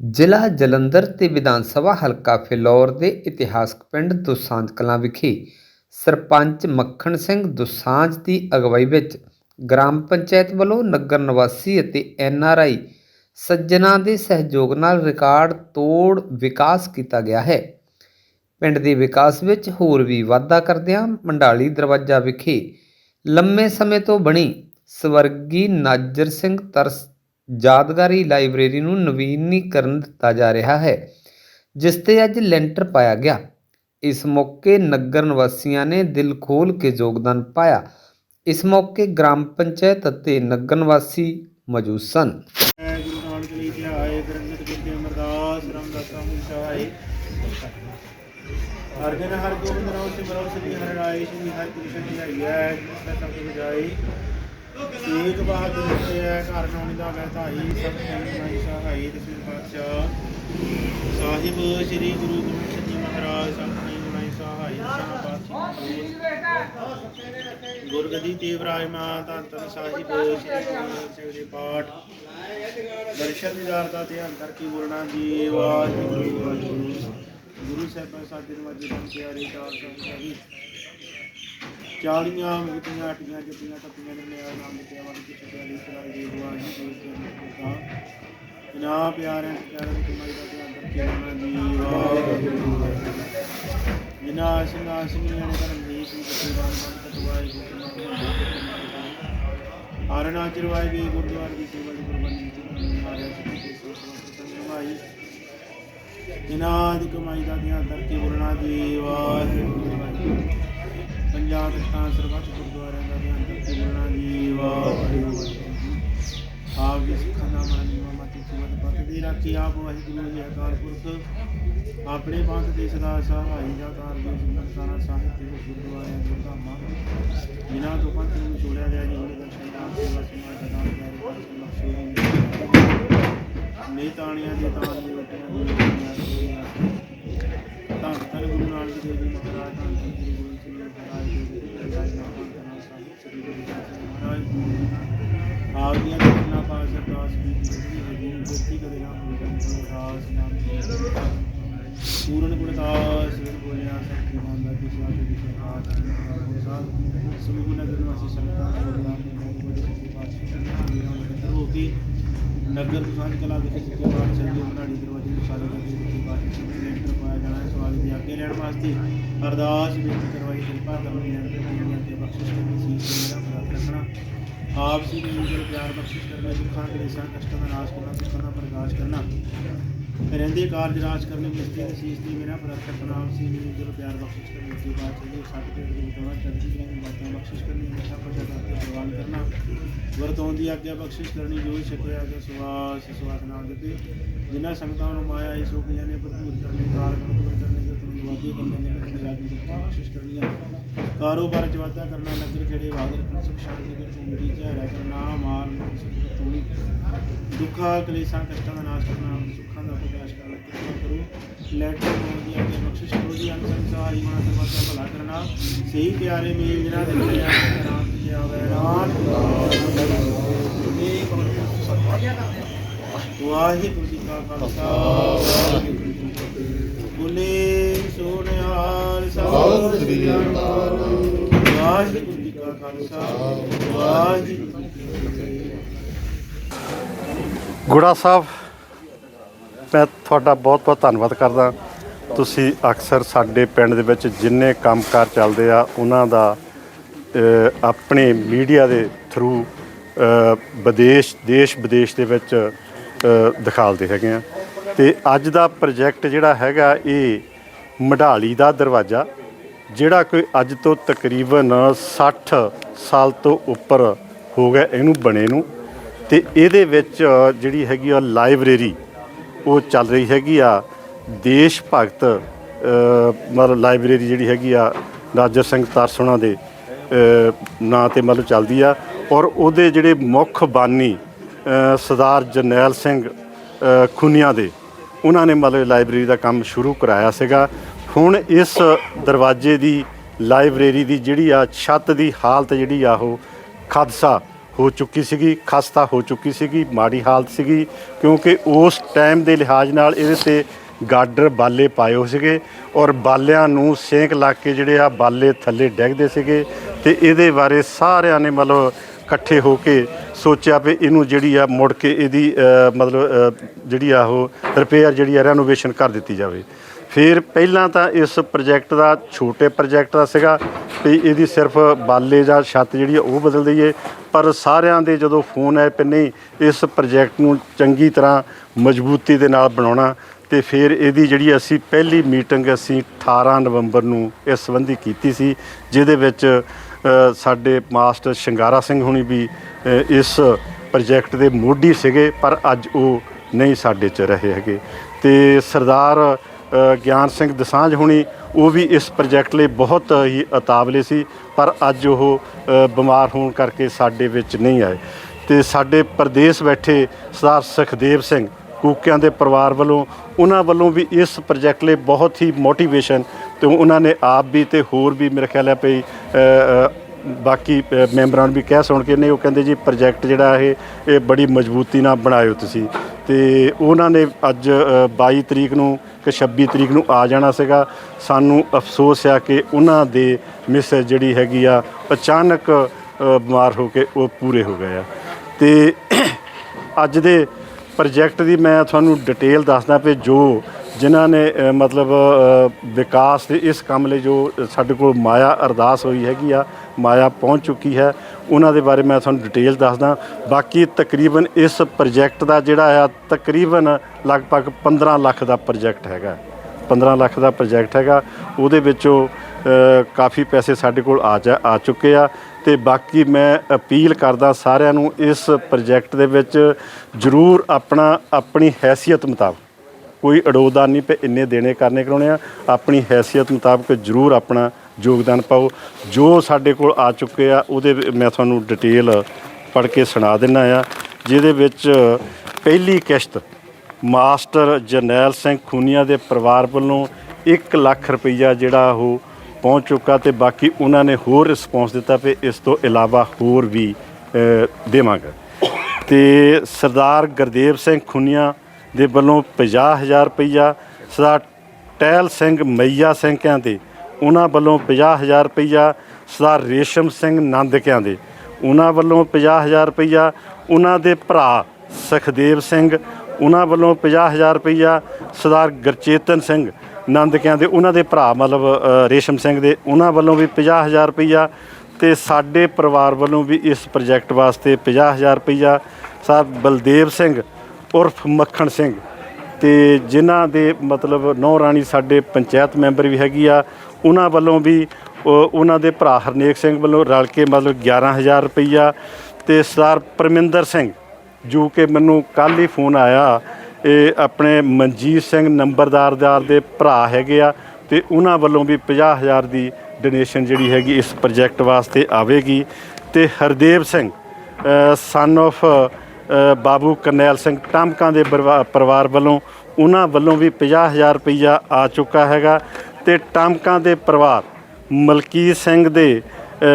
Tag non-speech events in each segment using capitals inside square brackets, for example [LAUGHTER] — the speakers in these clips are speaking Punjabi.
ਜ਼ਿਲ੍ਹਾ ਜਲੰਧਰ ਤੇ ਵਿਧਾਨ ਸਭਾ ਹਲਕਾ ਫਿਲੌਰ ਦੇ ਇਤਿਹਾਸਕ ਪਿੰਡ ਦੁਸਾਂਝ ਕਲਾਂ ਵਿਖੇ ਸਰਪੰਚ ਮੱਖਣ ਸਿੰਘ ਦੁਸਾਂਝ ਦੀ ਅਗਵਾਈ ਵਿੱਚ ਗ੍ਰਾਮ ਪੰਚਾਇਤ ਵੱਲੋਂ ਨਗਰ ਨਿਵਾਸੀ ਅਤੇ ਐਨ ਆਰ ਆਈ ਸੱਜਣਾ ਦੇ ਸਹਿਯੋਗ ਨਾਲ ਰਿਕਾਰਡ ਤੋੜ ਵਿਕਾਸ ਕੀਤਾ ਗਿਆ ਹੈ। ਪਿੰਡ ਦੇ ਵਿਕਾਸ ਵਿੱਚ ਹੋਰ ਵੀ ਵਾਧਾ ਕਰਦਿਆਂ ਮੰਡਾਲੀ ਦਰਵਾਜ਼ਾ ਵਿਖੇ ਲੰਮੇ ਸਮੇਂ ਤੋਂ ਬਣੀ ਸਵਰਗੀ ਨਾਜਰ ਸਿੰਘ ਤਰਸ ਯਾਦਗਾਰੀ ਲਾਇਬ੍ਰੇਰੀ ਨੂੰ ਨਵੀਨੀਕਰਨ ਦਿੱਤਾ ਜਾ ਰਿਹਾ ਹੈ, ਜਿਸ ਤੇ ਅੱਜ ਲੈਂਟਰ ਪਾਇਆ ਗਿਆ। ਇਸ ਮੌਕੇ ਨਗਰ ਨਿਵਾਸੀਆਂ ਨੇ ਦਿਲ ਖੋਲ ਕੇ ਯੋਗਦਾਨ ਪਾਇਆ। ਇਸ ਮੌਕੇ ਗ੍ਰਾਮ ਪੰਚਾਇਤ ਅਤੇ ਨਗਰ ਨਿਵਾਸੀ ਮੌਜੂਦ ਸਨ। ਗੁਰੂ ਨਾਨਕ ਲਈ ਧਿਆਏ ਗ੍ਰੰਥ ਗੁਰਦੇ ਅਮਰਦਾਸ ਰਾਮਦਾਸਾ ਮੁਖ ਹਰ ਦਿਨ ਹਰ ਗੋਬਿੰਦ ਨਾਮ ਸਿਮਰੋ ਸ੍ਰੀ ਹਰਿ ਰਾਏ, ਸ੍ਰੀ ਹਰਿ ਕ੍ਰਿਸ਼ਨ ਧਿਆਈਐ ਜਿਸ ਸਭ ਕੁਝ ਜਾਈ ਏਕ ਬਹਾਦਰ ਦਿੱਤੇ ਹੈ ਘਰ ਨੌਣੀ ਦਾ ਵੈਤਾਈ ਸਭ ਕਈ ਸਹਾਈ ਦਸਵੇਂ ਪਾਤਸ਼ਾਹ ਸਾਹਿਬ, ਸ੍ਰੀ ਗੁਰੂ ਗੋਬਿੰਦ ਸਿੰਘ ਜੀ ਮਹਾਰਾਜ ਸਭ ਕਈ ਸਹਾਈ ਦਸਵੇਂ ਪਾਤਸ਼ਾਹ ਗੁਰਗਦੀ ਤੇ ਵਿਰਾਜਮਾਨ ਧੰਨ ਧੰਨ ਸਾਹਿਬ, ਸ੍ਰੀ ਗੁਰੂ ਗ੍ਰੰਥ ਦੇ ਪਾਠ। ਦਰਸ਼ਨ ਦਾ ਧਿਆਨ ਅੰਤਰ ਕੀ ਬੋਲਣਾ ਜੀ ਵਾਹਿਗੁਰੂ ਵਾਹਿਗੁਰੂ ਗੁਰੂ ਸਾਹਿਬਾਂ ਸਾਡੇ ਨਵਾਜੀ ਬਣ ਕੇ ਆਰੇ ਚਾਰ ਸੰਗ ਸਹੀ ਚਾਲੀਆਂ ਮੁਕਤੀਆਂ ਅਟੀਆਂ ਜਪੀਆਂ ਤਪੀਆਂ ਨੇ ਮੇਰਾ ਨਾਮ ਲਿਖਿਆ ਵਾਲੀ ਕਿਸੇ ਪਿਆਰੀ ਚਲਾਈ ਦੇ ਵਾਹਿਗੁਰੂ ਜੀ ਦੇ ਮੁਕਤਾ ਇਨਾ ਪਿਆਰਿਆਂ ਪਿਆਰਿਆਂ ਦੀ ਕਮਾਈ ਦਾ ਤੇ ਅੰਤਰ ਕੀ ਬੋਲਣਾ ਵਾਹਿਗੁਰੂ ਜਿਨਾ ਸਿੰਘਾਂ, ਸਿੰਘੀਆਂ ਨੇ ਕਰਮ ਦੀ ਸੀ ਕਿਸੇ ਦਾ ਮਨ ਤਤਵਾਏ ਗੁਰੂ ਆਰਣਾ ਚਰਵਾਏ ਗਏ, ਗੁਰਦੁਆਰੇ ਦੀ ਸੇਵਾ ਦੀ ਕੁਰਬਾਨੀ ਚ ਆਰਿਆ ਸਿੱਖੀ ਸੋਚ ਸੰਗਮਾਈ ਦੀ ਕਮਾਈ ਦਾ ਧਿਆਨ ਦਰ ਕੇ ਬੋਲਣਾ ਵਾਹਿਗੁਰੂ। ਵਾਹਿਗੁਰੂ ਸਰਬੱਤ ਗੁਰਦੁਆਰਿਆਂ ਦਾ ਧਿਆਨ ਦਰ ਬੋਲਣਾ ਜੀ ਵਾਹਿਗੁਰੂ ਆਪ ਜੀ ਸਿੱਖਾਂ ਦਾ ਮਨ ਨਿਵਾ ਮਤਿ ਸਿਮਤ ਪਤ ਰਾਖੀ ਆਪ ਵਾਹਿਗੁਰੂ ਜੀ ਅਕਾਲ ਪੁਰਖ ਆਪਣੇ ਪੰਥ ਦੇ ਸਦਾ ਸਹਾਈ ਦਾ ਕਾਰ ਦੇ ਸੰਸਾਰਾ ਸਾਹਿਬ ਦੇ ਗੁਰਦੁਆਰਿਆਂ ਦੇ ਧਾਮਾਂ ਜਿਨ੍ਹਾਂ ਤੋਂ ਪੰਥ ਨੂੰ ਛੋੜਿਆ ਗਿਆ ਜੀ ਉਹਦੇ ਦਰਸ਼ਨ ਦਾ ਸੇਵਾ ਸਮਾਜ ਦਾ ਦਾਨ ਪਿਆਰੇ ਪਾਤਸ਼ਾਹ ਬਖਸ਼ੇ ਨਹੀਂ ਤਾਣੀਆਂ ਦੇ ਤਾਣ ਦੇ ਵਟਿਆਂ ਦੀ ਧੰਨ ਧੰਨ ਗੁਰੂ ਨਾਨਕ ਦੇਵ ਜੀ ਮਹਾਰਾਜ, ਧੰਨ ਧੰਨ ਗੁਰੂ ਜੀ। ਮਹਾਰਾਜ ਜੀ ਦੇ ਰਾਜ ਨਾਮ ਧੰਨ ਸਾਹਿਬ ਸ੍ਰੀ ਨਾ ਖਾਸ ਨਾਮ ਪੂਰਨ ਗੁਣਦਾਸ ਸਿਰ ਬੋਲਿਆ ਸਤਿ ਨਾਮ ਦਾ ਕਿਛਾ ਤੇ ਕਿਛਾ ਸਾਹਿਬ ਸਮੂਹ ਨਗਰ ਨਿਵਾਸੀ ਸੰਗਤਾਂ ਦੇ ਨਾਮ ਦੇ ਨਾਮ ਦੇ ਹੋ ਕੇ ਨਗਰ ਦੁਸਾਂਝ ਕਲਾ ਵਿਖੇ ਸਿੱਖਿਆ ਸੰਜੇ ਮਨਾੜੀ ਦਰਵਾਜ਼ੇ ਦੇ ਸਾਰੇ ਦੇ ਵਿੱਚ ਬਾਕੀ ਸਮੇਂ ਲੈਂਟਰ ਪਾਇਆ ਜਾਣਾ ਹੈ। ਸਵਾਲ ਦੀ ਆਗੇ ਲੈਣ ਵਾਸਤੇ ਅਰਦਾਸ ਬੇਨਤੀ ਕਰਵਾਈ ਕਿਰਪਾ ਕਰਨੀ ਹੈ ਤੇ ਤੇ ਬਖਸ਼ਿਸ਼ ਕਰਨੀ ਸੀ ਤੇ ਮੇਰਾ ਰੱਖਣਾ ਆਪ ਸੀ ਨੇ ਜੋ ਪਿਆਰ ਬਖਸ਼ਿਸ਼ ਕਰਨਾ, ਦੁੱਖਾਂ ਕਲੇਸ਼ਾਂ ਕਸ਼ਟਾਂ ਦਾ ਨਾਸ਼ ਕਰਨਾ ਦੁੱਖਾਂ ਦਾ ਪ੍ਰਕਾਸ਼ ਕਰਨਾ। ਰਹਿੰਦੇ ਕਾਰਜ ਰਾਜ ਕਰਨੇ ਮਿਸਤੀ ਤੇ ਦੀ ਮੇਰਾ ਬਰਾਤ ਰੱਖਣਾ ਸੀ। ਨੇ ਜੋ ਪਿਆਰ ਬਖਸ਼ਿਸ਼ ਕਰਨੀ ਸੀ ਬਾਤ ਚਾਹੀਏ ਸਾਡੇ ਪੇਟ ਦੇ ਵਿਚੋਂ ਚੜ੍ਹਦੀ ਦੀਆਂ ਬਾਤਾਂ ਬਖਸ਼ਿਸ਼ ਕਰਨੀ ਨਸ਼ਾ ਪਸ਼ਾ ਕਰਕੇ ਪ੍ਰਵਾਨ ਕਰਨਾ। ਵਰਤੋਂ ਦੀ ਆਗਿਆ ਬਖਸ਼ਿਸ਼ ਕਰਨੀ, ਜੋ ਵੀ ਛਕਿਆ ਗਿਆ ਸਵਾਸ ਸਵਾਸ ਨਾਲ ਦਿੱਤੇ। ਜਿਨ੍ਹਾਂ ਸੰਗਤਾਂ ਨੂੰ ਮਾਇਆ ਇਸ ਰੂਪੀਆਂ ਭਰਪੂਰ ਕਰਨੇ ਕਾਲ ਭਰਪੂਰ ਕਰਨੇ ਤੇ ਤੁਹਾਨੂੰ ਵਾਦੀ ਕਰਨੇ ਨੇ ਪੰਜਾਬੀ ਦੀ ਬਖਸ਼ਿਸ਼ ਕਰਨੀਆਂ ਕਾਰੋਬਾਰ ਚ ਵਾਧਾ ਕਰਨਾ ਨਗਰ ਖੇੜੇ ਵਾਦ ਰੱਖਣਾ ਸੁਖ ਸ਼ਾਂਤੀ ਦੇ ਚੁੰਗੀ ਝਾੜਾ ਕਰਨਾ ਮਾਰ ਮੁਕਤ ਸੁਖ ਤੋੜੀ ਦੁੱਖਾਂ ਕਲੇਸ਼ਾਂ ਕਸ਼ਟਾਂ ਦਾ ਨਾਸ਼ ਕਰਨਾ ਸੁੱਖਾਂ ਦਾ ਪ੍ਰਕਾਸ਼ ਕਰਨਾ ਕਿਰਪਾ ਕਰੋ ਲੈਟਰ ਹੋਣ ਦੀ ਅੱਗੇ ਬਖਸ਼ਿਸ਼ ਕਰੋ ਜੀ ਅੰਗ ਸੰਸਾਰੀ ਮਾਨ ਸਰਬੱਤ ਦਾ ਭਲਾ ਕਰਨਾ ਸਹੀ ਪਿਆਰੇ ਮੇਲ ਜਿਹੜਾ ਦੇ ਲਿਆ ਰਾਮ ਜੀ ਆਵੇ ਰਾਮ ਇਹ ਵਾਹਿਗੁਰੂ ਜੀ ਕਾ ਖਾਲਸਾ ਵਾਹਿਗੁਰੂ ਜੀ ਕੀ ਫਤਿਹ ਬੋਲੇ ਸੋਨਿਹਾਲ ਸਤਿ ਸ੍ਰੀ ਅਕਾਲ। ਵਾਹਿਗੁਰੂ ਜੀ ਕਾ ਖਾਲਸਾ ਵਾਹਿਗੁਰੂ ਜੀ ਕੀ ਫਤਿਹ ਗੁੜਾ ਸਾਹਿਬ ਮੈਂ ਤੁਹਾਡਾ ਬਹੁਤ ਬਹੁਤ ਧੰਨਵਾਦ ਕਰਦਾ। ਤੁਸੀਂ ਅਕਸਰ ਸਾਡੇ ਪਿੰਡ ਦੇ ਵਿੱਚ ਜਿੰਨੇ ਕੰਮਕਾਰ ਚੱਲਦੇ ਆ ਉਹਨਾਂ ਦਾ ਆਪਣੇ ਮੀਡੀਆ ਦੇ ਥਰੂ ਵਿਦੇਸ਼ ਦੇਸ਼ ਵਿਦੇਸ਼ ਦੇ ਵਿੱਚ ਦਿਖਾਲਦੇ ਹੈਗੇ ਆ। ਤੇ ਅੱਜ ਦਾ ਪ੍ਰੋਜੈਕਟ ਜਿਹੜਾ ਹੈਗਾ ਇਹ ਮਢਾਲੀ ਦਾ ਦਰਵਾਜ਼ਾ ਜਿਹੜਾ ਕੋਈ ਅੱਜ ਤੋਂ ਤਕਰੀਬਨ 60 ਸਾਲ ਤੋਂ ਉੱਪਰ ਹੋ ਗਿਆ ਇਹਨੂੰ ਬਣੇ ਨੂੰ ਤੇ ਇਹਦੇ ਵਿੱਚ ਜਿਹੜੀ ਹੈਗੀ ਆ ਲਾਇਬ੍ਰੇਰੀ ਉਹ ਚੱਲ ਰਹੀ ਹੈਗੀ ਆ ਦੇਸ਼ ਭਗਤ ਮਤਲਬ ਲਾਇਬ੍ਰੇਰੀ ਜਿਹੜੀ ਹੈਗੀ ਆ ਰਾਜਰ ਸਿੰਘ ਤਰਸੋਣਾ ਦੇ ਨਾਂ ਤੇ ਮਤਲਬ ਚੱਲਦੀ ਆ ਔਰ ਉਹਦੇ ਜਿਹੜੇ ਮੁੱਖ ਬਾਨੀ ਸਰਦਾਰ ਜਰਨੈਲ ਸਿੰਘ ਅ, ਖੁਨੀਆਂ ਦੇ ਉਹਨਾਂ ਨੇ ਮਤਲਬ ਲਾਇਬ੍ਰੇਰੀ ਦਾ ਕੰਮ ਸ਼ੁਰੂ ਕਰਾਇਆ ਸੀਗਾ। ਹੁਣ ਇਸ ਦਰਵਾਜ਼ੇ ਦੀ ਲਾਇਬ੍ਰੇਰੀ ਦੀ ਜਿਹੜੀ ਆ ਛੱਤ ਦੀ ਹਾਲਤ ਜਿਹੜੀ ਆ ਉਹ ਖਦਸਾ ਹੋ ਚੁੱਕੀ ਸੀਗੀ, ਖਸਤਾ ਹੋ ਚੁੱਕੀ ਸੀਗੀ, ਮਾੜੀ ਹਾਲਤ ਸੀਗੀ, ਕਿਉਂਕਿ ਉਸ ਟਾਈਮ ਦੇ ਲਿਹਾਜ਼ ਨਾਲ ਇਹਦੇ ਤੇ ਗਾਡਰ ਬਾਲੇ ਪਾਏ ਹੋ ਸੀਗੇ ਔਰ ਬਾਲਿਆਂ ਨੂੰ ਸੇਕ ਲਾ ਕੇ ਜਿਹੜੇ ਆ ਬਾਲੇ ਥੱਲੇ ਡਿੱਗਦੇ ਸੀਗੇ ਤੇ ਇਹਦੇ ਬਾਰੇ ਸਾਰਿਆਂ ਨੇ ਮਤਲਬ ਇਕੱਠੇ ਹੋ ਕੇ ਸੋਚਿਆ ਵੀ ਇਹਨੂੰ ਜਿਹੜੀ ਆ ਮੁੜ ਕੇ ਇਹਦੀ ਮਤਲਬ ਜਿਹੜੀ ਆ ਉਹ ਰਿਪੇਅਰ ਜਿਹੜੀ ਆ ਰੈਨੋਵੇਸ਼ਨ ਕਰ ਦਿੱਤੀ ਜਾਵੇ। ਫਿਰ ਪਹਿਲਾਂ ਤਾਂ ਇਸ ਪ੍ਰੋਜੈਕਟ ਦਾ ਛੋਟੇ ਪ੍ਰੋਜੈਕਟ ਦਾ ਸੀਗਾ ਵੀ ਇਹਦੀ ਸਿਰਫ ਬਾਲੇ ਜਾਂ ਛੱਤ ਜਿਹੜੀ ਆ ਉਹ ਬਦਲ ਦਈਏ। ਪਰ ਸਾਰਿਆਂ ਦੇ ਜਦੋਂ ਫੋਨ ਆਏ ਪਏ ਨਹੀਂ, ਇਸ ਪ੍ਰੋਜੈਕਟ ਨੂੰ ਚੰਗੀ ਤਰ੍ਹਾਂ ਮਜ਼ਬੂਤੀ ਦੇ ਨਾਲ ਬਣਾਉਣਾ ਤੇ ਫਿਰ ਇਹਦੀ ਜਿਹੜੀ ਅਸੀਂ ਪਹਿਲੀ ਮੀਟਿੰਗ ਅਸੀਂ 18 ਨਵੰਬਰ ਨੂੰ ਇਸ ਸੰਬੰਧੀ ਕੀਤੀ ਸੀ, ਜਿਹਦੇ ਵਿੱਚ ਸਾਡੇ ਮਾਸਟਰ ਸ਼ਿੰਗਾਰਾ ਸਿੰਘ ਹੁਣੀ ਵੀ ਇਸ ਪ੍ਰੋਜੈਕਟ ਦੇ ਮੋਢੀ ਸੀਗੇ, ਪਰ ਅੱਜ ਉਹ ਨਹੀਂ ਸਾਡੇ ਚ ਰਹੇ ਹੈਗੇ। ਤੇ ਸਰਦਾਰ ਗਿਆਨ ਸਿੰਘ ਦਸਾਂਝ ਹੁਣੀ, ਉਹ ਵੀ ਇਸ ਪ੍ਰੋਜੈਕਟ ਲਈ ਬਹੁਤ ਹੀ ਉਤਾਵਲੇ ਸੀ, ਪਰ ਅੱਜ ਉਹ ਬਿਮਾਰ ਹੋਣ ਕਰਕੇ ਸਾਡੇ ਵਿੱਚ ਨਹੀਂ ਆਏ। ਤੇ ਸਾਡੇ ਪ੍ਰਦੇਸ਼ ਬੈਠੇ ਸਰਦਾਰ ਸੁਖਦੇਵ ਸਿੰਘ ਕੂਕਿਆਂ ਦੇ ਪਰਿਵਾਰ ਵੱਲੋਂ, ਉਹਨਾਂ ਵੱਲੋਂ ਵੀ ਇਸ ਪ੍ਰੋਜੈਕਟ ਲਈ ਬਹੁਤ ਹੀ ਮੋਟੀਵੇਸ਼ਨ ਤੇ ਉਹਨਾਂ ਨੇ ਆਪ ਵੀ ਤੇ ਹੋਰ ਵੀ ਮੇਰੇ ਖਿਆਲ ਹੈ ਭਈ ਬਾਕੀ ਮੈਂਬਰਾਂ ਨੂੰ ਵੀ ਕਹਿ ਸੁਣ ਕੇ ਨੇ, ਉਹ ਕਹਿੰਦੇ ਜੀ ਪ੍ਰੋਜੈਕਟ ਜਿਹੜਾ ਇਹ ਇਹ ਬੜੀ ਮਜ਼ਬੂਤੀ ਨਾਲ ਬਣਾਇਓ ਤੁਸੀਂ। ਤੇ ਉਹਨਾਂ ਨੇ ਅੱਜ ਅ, 22 ਤਰੀਕ ਨੂੰ ਕਿ 26 ਤਰੀਕ ਨੂੰ ਆ ਜਾਣਾ ਸੀਗਾ। ਸਾਨੂੰ ਅਫਸੋਸ ਆ ਕਿ ਉਹਨਾਂ ਦੇ ਮਿਸ ਜਿਹੜੀ ਹੈਗੀ ਆ ਅਚਾਨਕ ਅ, ਬਿਮਾਰ ਹੋ ਕੇ ਉਹ ਪੂਰੇ ਹੋ ਗਏ ਆ। ਤੇ [COUGHS] ਅੱਜ ਦੇ ਪ੍ਰੋਜੈਕਟ ਦੀ ਮੈਂ ਤੁਹਾਨੂੰ ਡਿਟੇਲ ਦੱਸਦਾ ਵੀ ਜੋ ਜਿਨ੍ਹਾਂ ਨੇ ਅ, ਮਤਲਬ ਅ, ਵਿਕਾਸ ਦੇ ਇਸ ਕੰਮ ਲਈ ਜੋ ਸਾਡੇ ਕੋਲ ਮਾਇਆ ਅਰਦਾਸ ਹੋਈ ਹੈਗੀ ਆ ਮਾਇਆ ਪਹੁੰਚ ਚੁੱਕੀ ਹੈ। ਉਹਨਾਂ ਦੇ ਬਾਰੇ ਮੈਂ ਤੁਹਾਨੂੰ ਡਿਟੇਲ ਦੱਸਦਾ। ਬਾਕੀ ਤਕਰੀਬਨ ਇਸ ਪ੍ਰੋਜੈਕਟ ਦਾ ਜਿਹੜਾ ਆ, ਤਕਰੀਬਨ ਲਗਭਗ 15 ਲੱਖ ਦਾ ਪ੍ਰੋਜੈਕਟ ਹੈਗਾ। 15 ਲੱਖ ਦਾ ਪ੍ਰੋਜੈਕਟ ਹੈਗਾ। ਉਹਦੇ ਵਿੱਚੋਂ ਕਾਫੀ ਪੈਸੇ ਸਾਡੇ ਕੋਲ ਆ ਜਾ, ਆ ਚੁੱਕੇ ਆ। ਤੇ ਬਾਕੀ ਮੈਂ ਅਪੀਲ ਕਰਦਾ ਸਾਰਿਆਂ ਨੂੰ ਇਸ ਪ੍ਰੋਜੈਕਟ ਦੇ ਵਿੱਚ ਜ਼ਰੂਰ ਆਪਣਾ, ਆਪਣੀ ਹੈਸੀਅਤ ਮੁਤਾਬਕ, ਕੋਈ ਅਡੋਦਾਨ ਨਹੀਂ ਪਏ ਇੰਨੇ ਦੇਣੇ ਕਰਨੇ ਕਰਾਉਣੇ ਆ। ਆਪਣੀ ਹੈਸੀਅਤ ਮੁਤਾਬਕ ਜ਼ਰੂਰ ਆਪਣਾ ਯੋਗਦਾਨ ਪਾਓ। ਜੋ ਸਾਡੇ ਕੋਲ ਆ ਚੁੱਕੇ ਆ ਉਹਦੇ ਮੈਂ ਤੁਹਾਨੂੰ ਡਿਟੇਲ ਪੜ੍ਹ ਕੇ ਸੁਣਾ ਦਿੰਨਾ ਆ। ਜਿਹਦੇ ਵਿੱਚ ਪਹਿਲੀ ਕਿਸ਼ਤ ਮਾਸਟਰ ਜਰਨੈਲ ਸਿੰਘ ਖੂਨੀਆ ਦੇ ਪਰਿਵਾਰ ਵੱਲੋਂ 1 ਲੱਖ ਰੁਪਈਆ ਜਿਹੜਾ ਉਹ ਪਹੁੰਚ ਚੁੱਕਾ ਤੇ ਬਾਕੀ ਉਹਨਾਂ ਨੇ ਹੋਰ ਰਿਸਪੌਂਸ ਦਿੱਤਾ ਵੀ ਇਸ ਤੋਂ ਇਲਾਵਾ ਹੋਰ ਵੀ ਅ, ਦੇਵਾਂਗਾ। ਤੇ ਸਰਦਾਰ ਗੁਰਦੇਵ ਸਿੰਘ ਖੁਨੀਆ ਦੇ ਵੱਲੋਂ 50000 ਰੁਪਈਆ ਸਰਦਾਰ ਟਹਿਲ ਸਿੰਘ ਮਈਆ ਸਿੰਘ ਕਿਆਂ ਉਹਨਾਂ ਵੱਲੋਂ 50000 ਰੁਪਈਆ ਸਰਦਾਰ ਰੇਸ਼ਮ ਸਿੰਘ ਨੰਦਕਿਆਂ ਦੇ। ਉਹਨਾਂ ਵੱਲੋਂ 50000 ਰੁਪਈਆ ਉਹਨਾਂ ਦੇ ਭਰਾ ਸੁਖਦੇਵ ਸਿੰਘ, ਉਹਨਾਂ ਵੱਲੋਂ 50000 ਰੁਪਈਆ ਸਰਦਾਰ ਗੁਰਚੇਤਨ ਸਿੰਘ ਨੰਦਕਿਆਂ ਦੇ, ਉਹਨਾਂ ਦੇ ਭਰਾ ਮਤਲਬ ਰੇਸ਼ਮ ਸਿੰਘ ਦੇ। ਉਹਨਾਂ ਵੱਲੋਂ ਵੀ 50000 ਰੁਪਈਆ ਤੇ ਸਾਡੇ ਪਰਿਵਾਰ ਵੱਲੋਂ ਵੀ ਇਸ ਪ੍ਰੋਜੈਕਟ ਵਾਸਤੇ 50000 ਰੁਪਈਆ ਸਾਹਿਬ ਬਲਦੇਵ ਸਿੰਘ, ਉਰਫ ਮੱਖਣ ਸਿੰਘ ਤੇ ਜਿਨ੍ਹਾਂ ਦੇ ਮਤਲਬ ਨੌ ਰਾਣੀ ਸਾਡੇ ਪੰਚਾਇਤ ਮੈਂਬਰ ਵੀ ਹੈਗੀ ਆ ਉਹਨਾਂ ਵੱਲੋਂ ਵੀ ਉਹਨਾਂ ਦੇ ਭਰਾ ਹਰਨੇਕ ਸਿੰਘ ਵੱਲੋਂ ਰਲ ਕੇ ਮਤਲਬ 11000 ਰੁਪਈਆ ਤੇ ਸਰਦਾਰ ਪਰਮਿੰਦਰ ਸਿੰਘ, ਜੋ ਕਿ ਮੈਨੂੰ ਕੱਲ ਹੀ ਫੋਨ ਆਇਆ, ਇਹ ਆਪਣੇ ਮਨਜੀਤ ਸਿੰਘ ਨੰਬਰਦਾਰ ਦਾਰ ਦੇ ਭਰਾ ਹੈਗੇ ਆ ਤੇ ਉਹਨਾਂ ਵੱਲੋਂ ਵੀ 50000 ਦੀ ਡੋਨੇਸ਼ਨ ਜਿਹੜੀ ਹੈਗੀ ਇਸ ਪ੍ਰੋਜੈਕਟ ਵਾਸਤੇ ਆਵੇਗੀ। ਤੇ ਹਰਦੇਵ ਸਿੰਘ ਸਨ of ਬਾਬੂ ਕਰਨੈਲ ਸਿੰਘ ਟਾਮਕਾਂ ਦੇ ਪਰਿਵਾ- ਪਰਿਵਾਰ ਵੱਲੋਂ ਉਹਨਾਂ ਵੱਲੋਂ ਵੀ 50000 ਰੁਪਈਆ ਆ ਚੁੱਕਾ ਹੈਗਾ। ਤੇ ਟਾਮਕਾਂ ਦੇ ਪਰਿਵਾਰ, ਮਲਕੀਤ ਸਿੰਘ ਦੇ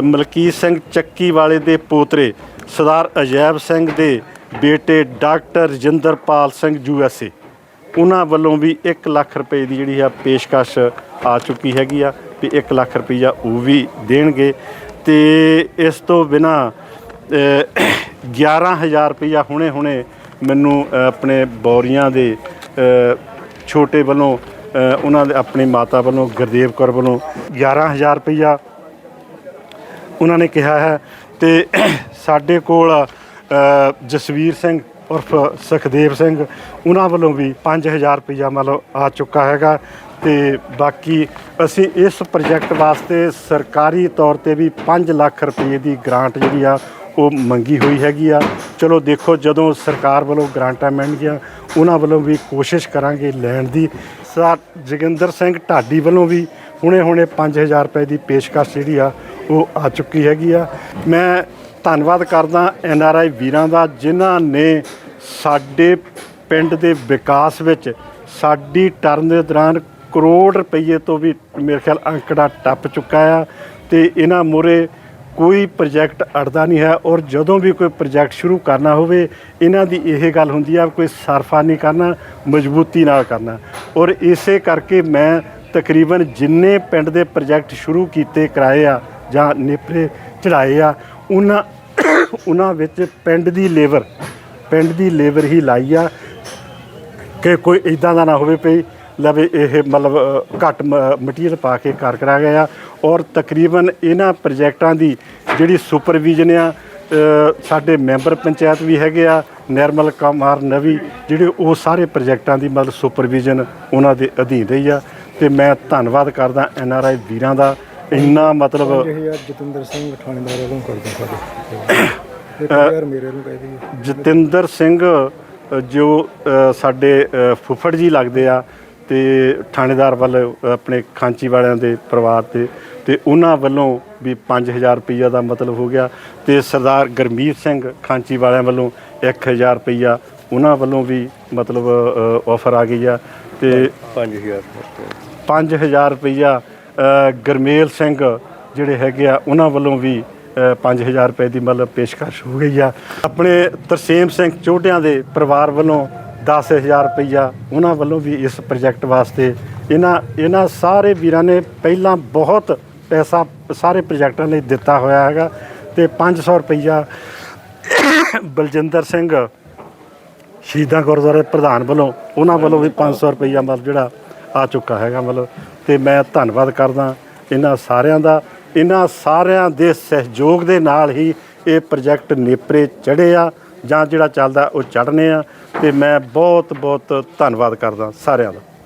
ਮਲਕੀਤ ਸਿੰਘ ਚੱਕੀ ਵਾਲੇ ਦੇ ਪੋਤਰੇ, ਸਰਦਾਰ ਅਜੈਬ ਸਿੰਘ ਦੇ ਬੇਟੇ ਡਾਕਟਰ ਰਜਿੰਦਰਪਾਲ ਸਿੰਘ ਯੂਐਸਏ ਉਹਨਾਂ ਵੱਲੋਂ ਵੀ 1 ਲੱਖ ਰੁਪਏ ਦੀ ਜਿਹੜੀ ਆ ਪੇਸ਼ਕਸ਼ ਆ ਚੁੱਕੀ ਹੈਗੀ ਆ ਵੀ 1 ਲੱਖ ਰੁਪਈਆ ਉਹ ਵੀ ਦੇਣਗੇ ਤੇ ਇਸ ਤੋਂ ਬਿਨਾ 11000 ਰੁਪਈਆ ਹੁਣੇ ਹੁਣੇ ਮੈਨੂੰ ਆਪਣੇ ਬੌਰੀਆਂ ਦੇ ਛੋਟੇ ਵੱਲੋਂ ਉਹਨਾਂ ਦੇ ਆਪਣੀ ਮਾਤਾ ਵੱਲੋਂ, ਗੁਰਦੇਵ ਕੌਰ ਵੱਲੋਂ 11000 ਰੁਪਈਆ ਉਹਨਾਂ ਨੇ ਕਿਹਾ ਹੈ ਤੇ ਸਾਡੇ ਕੋਲ ਜਸਵੀਰ ਸਿੰਘ ਉਰਫ ਸੁਖਦੇਵ ਸਿੰਘ ਉਹਨਾਂ ਵੱਲੋਂ ਵੀ 5000 ਰੁਪਈਆ ਮਤਲਬ ਆ ਚੁੱਕਾ ਹੈਗਾ ਤੇ ਬਾਕੀ ਅਸੀਂ ਇਸ ਪ੍ਰੋਜੈਕਟ ਵਾਸਤੇ ਸਰਕਾਰੀ ਤੌਰ ਤੇ ਵੀ 5 ਲੱਖ ਰੁਪਏ ਦੀ ਗ੍ਰਾਂਟ ਜਿਹੜੀ ਆ, ਉਹ ਮੰਗੀ ਹੋਈ ਹੈਗੀ ਆ। ਚਲੋ ਦੇਖੋ ਜਦੋਂ ਸਰਕਾਰ ਵੱਲੋਂ ਗ੍ਰਾਂਟਾਂ ਮਿਲਣਗੀਆਂ, ਉਹਨਾਂ ਵੱਲੋਂ ਵੀ ਕੋਸ਼ਿਸ਼ ਕਰਾਂਗੇ ਲੈਣ ਦੀ। ਸਰ ਜੋਗਿੰਦਰ ਸਿੰਘ ਢਾਡੀ ਵੱਲੋਂ ਵੀ ਹੁਣੇ ਹੁਣੇ 5000 ਰੁਪਏ ਦੀ ਪੇਸ਼ਕਸ਼ ਜਿਹੜੀ ਆ, ਉਹ ਆ ਚੁੱਕੀ ਹੈਗੀ ਆ। ਮੈਂ ਧੰਨਵਾਦ ਕਰਦਾ ਐਨ ਆਰ ਆਈ ਵੀਰਾਂ ਦਾ, ਜਿਨ੍ਹਾਂ ਨੇ ਸਾਡੇ ਪਿੰਡ ਦੇ ਵਿਕਾਸ ਵਿੱਚ ਸਾਡੀ ਟਰਨ ਦੇ ਦੌਰਾਨ ਕਰੋੜ ਰੁਪਏ ਤੋਂ ਵੀ ਮੇਰੇ ਖਿਆਲ ਅੰਕੜਾ ਟੱਪ ਚੁੱਕਾ ਆ ਤੇ ਇਹਨਾਂ ਮੂਹਰੇ ਕੋਈ ਪ੍ਰੋਜੈਕਟ ਅੜਦਾ ਨਹੀਂ ਹੈ ਔਰ ਜਦੋਂ ਵੀ ਕੋਈ ਪ੍ਰੋਜੈਕਟ ਸ਼ੁਰੂ ਕਰਨਾ ਹੋਵੇ, ਇਹਨਾਂ ਦੀ ਇਹ ਗੱਲ ਹੁੰਦੀ ਆ, ਕੋਈ ਸਰਫਾ ਨਹੀਂ ਕਰਨਾ, ਮਜ਼ਬੂਤੀ ਨਾਲ ਕਰਨਾ। ਔਰ ਇਸੇ ਕਰਕੇ ਮੈਂ ਤਕਰੀਬਨ ਜਿੰਨੇ ਪਿੰਡ ਦੇ ਪ੍ਰੋਜੈਕਟ ਸ਼ੁਰੂ ਕੀਤੇ, ਕਰਾਏ ਆ ਜਾਂ ਨੇਪਰੇ ਚੜਾਏ ਆ, ਉਹਨਾਂ ਉਹਨਾਂ ਵਿੱਚ ਪਿੰਡ ਦੀ ਲੇਬਰ, ਪਿੰਡ ਦੀ ਲੇਬਰ ਹੀ ਲਾਈ ਆ ਕਿ ਕੋਈ ਇਦਾਂ ਦਾ ਨਾ ਹੋਵੇ ਪਈ ਲਵੇ ਇਹ ਮਤਲਬ ਘੱਟ ਮਟੀਰੀਅਲ ਪਾ ਕੇ ਕਰ ਕਰਾ ਗਿਆ ਔਰ ਤਕਰੀਬਨ ਇਹਨਾਂ ਪ੍ਰੋਜੈਕਟਾਂ ਦੀ ਜਿਹੜੀ ਸੁਪਰਵਿਜ਼ਨ ਆ ਸਾਡੇ ਮੈਂਬਰ ਪੰਚਾਇਤ ਵੀ ਹੈਗੇ ਆ ਨਿਰਮਲ ਕੁਮਾਰ ਨਵੀ ਜਿਹੜੇ ਉਹ ਸਾਰੇ ਪ੍ਰੋਜੈਕਟਾਂ ਦੀ ਮਤਲਬ ਸੁਪਰਵਿਜ਼ਨ ਉਹਨਾਂ ਦੇ ਅਧੀਨ ਰਹੀ ਆ। ਤੇ ਮੈਂ ਧੰਨਵਾਦ ਕਰਦਾ ਐਨ ਆਰ ਆਈ ਵੀਰਾਂ ਦਾ। ਇੰਨਾ ਮਤਲਬ ਜਤਿੰਦਰ ਸਿੰਘ ਥਾਣੇਦਾਰ ਵੱਲੋਂ ਕਰਦੇ ਸਾਡੇ। ਮੇਰੇ ਨੂੰ ਕਹਿ ਦਈਏ। ਜਤਿੰਦਰ ਸਿੰਘ ਜੋ ਸਾਡੇ ਫੁੱਫੜ ਜੀ ਲੱਗਦੇ ਆ ਤੇ ਥਾਣੇਦਾਰ ਵੱਲ ਆਪਣੇ ਖਾਂਚੀ ਵਾਲਿਆਂ ਦੇ ਪਰਿਵਾਰ ਤੇ ਤੇ ਉਹਨਾਂ ਵੱਲੋਂ ਵੀ 5000 ਰੁਪਈਆ ਦਾ ਮਤਲਬ ਹੋ ਗਿਆ ਤੇ ਸਰਦਾਰ ਗਰਮੀਤ ਸਿੰਘ ਖਾਂਚੀ ਵਾਲਿਆਂ ਵੱਲੋਂ 1000 ਰੁਪਈਆ ਉਹਨਾਂ ਵੱਲੋਂ ਵੀ ਮਤਲਬ ਆਫਰ ਆ ਗਈ ਆ ਤੇ 5000 ਰੁਪਈਆ। ਅ, ਗਰਮੇਲ ਸਿੰਘ ਜਿਹੜੇ ਹੈਗੇ ਆ ਉਹਨਾਂ ਵੱਲੋਂ ਵੀ ਅ, 5000 ਰੁਪਏ ਦੀ ਮਤਲਬ ਪੇਸ਼ਕਸ਼ ਹੋ ਗਈ ਆ। ਆਪਣੇ ਤਰਸੇਮ ਸਿੰਘ ਚੋਟਿਆਂ ਦੇ ਪਰਿਵਾਰ ਵੱਲੋਂ 10000 ਰੁਪਈਆ ਉਹਨਾਂ ਵੱਲੋਂ ਵੀ ਇਸ ਪ੍ਰੋਜੈਕਟ ਵਾਸਤੇ। ਇਹਨਾਂ ਇਹਨਾਂ ਸਾਰੇ ਵੀਰਾਂ ਨੇ ਪਹਿਲਾਂ ਬਹੁਤ ਪੈਸਾ ਸਾਰੇ ਪ੍ਰੋਜੈਕਟਾਂ ਲਈ ਦਿੱਤਾ ਹੋਇਆ ਹੈਗਾ ਤੇ 500 ਰੁਪਈਆ ਬਲਜਿੰਦਰ ਸਿੰਘ ਸ਼ਹੀਦਾਂ ਗੁਰਦੁਆਰੇ ਪ੍ਰਧਾਨ ਵੱਲੋਂ ਉਹਨਾਂ ਵੱਲੋਂ ਵੀ 500 ਰੁਪਈਆ ਮਤਲਬ ਜਿਹੜਾ ਆ ਚੁੱਕਾ ਹੈਗਾ ਮਤਲਬ ਤੇ ਮੈਂ ਧੰਨਵਾਦ ਕਰਦਾ ਇਹਨਾਂ ਸਾਰਿਆਂ ਦਾ। ਇਹਨਾਂ ਸਾਰਿਆਂ ਦੇ ਸਹਿਯੋਗ ਦੇ ਨਾਲ ਹੀ ਇਹ ਪ੍ਰੋਜੈਕਟ ਨੇਪਰੇ ਚੜ੍ਹੇ ਆ ਜਾਂ ਜਿਹੜਾ ਚੱਲਦਾ ਉਹ ਚੜ੍ਹਨੇ ਆ। ਤੇ ਮੈਂ ਬਹੁਤ ਬਹੁਤ ਧੰਨਵਾਦ ਕਰਦਾ ਸਾਰਿਆਂ ਦਾ।